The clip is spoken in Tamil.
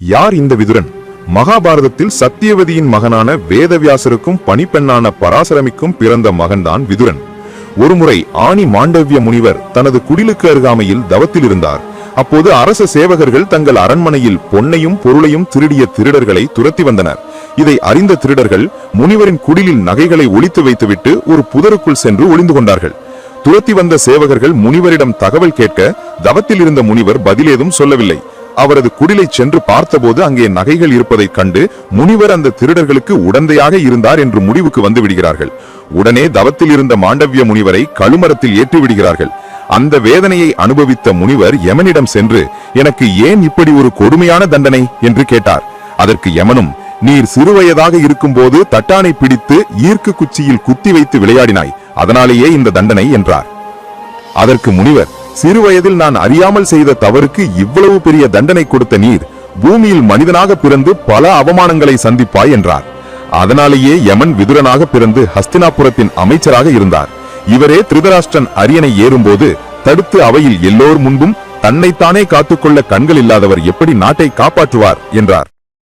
யார் இந்த விதுரன்? மகாபாரதத்தில் சத்தியவதியின் மகனான வேதவியாசருக்கும் பணிப்பெண்ணான பராசரமிக்கும் பிறந்த மகன்தான் விதுரன். ஒருமுறை ஆணி மாண்டவிய முனிவர் தனது குடிலுக்கு அருகாமையில் தவத்தில் இருந்தார். அப்போது அரச சேவகர்கள் தங்கள் அரண்மனையில் பொன்னையும் பொருளையும் திருடிய திருடர்களை துரத்தி வந்தனர். இதை அறிந்த திருடர்கள் முனிவரின் குடிலில் நகைகளை ஒழித்து வைத்துவிட்டு ஒரு புதருக்குள் சென்று ஒளிந்து கொண்டார்கள். துரத்தி வந்த சேவகர்கள் முனிவரிடம் தகவல் கேட்க தவத்தில் இருந்த முனிவர் பதிலேதும் சொல்லவில்லை. அவரது குடிலை சென்று பார்த்தபோது அங்கே நகைகள் இருப்பதைக் கண்டு முனிவர் அந்த திருடர்களுக்கு உடந்தையாக இருந்தார் என்று முடிவுக்கு வந்து விடுகிறார்கள். உடனே தவத்தில் இருந்த மாண்டவிய முனிவரை கழுமரத்தில் ஏற்றி விடுகிறார்கள். அந்த வேதனையை அனுபவித்த முனிவர் யமனிடம் சென்று எனக்கு ஏன் இப்படி ஒரு கொடுமையான தண்டனை? என்று கேட்டார். அதற்கு யமனும் நீர் சிறுவயதாக இருக்கும்போது தட்டானை பிடித்து ஈர்க்கு குச்சியில் குத்தி வைத்து விளையாடினாய். அதனாலேயே இந்த தண்டனை என்றார். அதற்கு முனிவர் சிறுவயதில் நான் அறியாமல் செய்த தவறுக்கு இவ்வளவு பெரிய தண்டனை கொடுத்த நீர் பூமியில் மனிதனாக பிறந்து பல அவமானங்களை சந்திப்பாய் என்றார். அதனாலேயே யமன் விதுரனாக பிறந்து ஹஸ்தினாபுரத்தின் அமைச்சராக இருந்தார். இவரே திருதராஷ்டிரன் அரியணை ஏறும்போது தடுத்து அவையில் எல்லோர் முன்பும் தன்னைத்தானே காத்துக்கொள்ள கண்கள் இல்லாதவர் எப்படி நாட்டை காப்பாற்றுவார் என்றார்.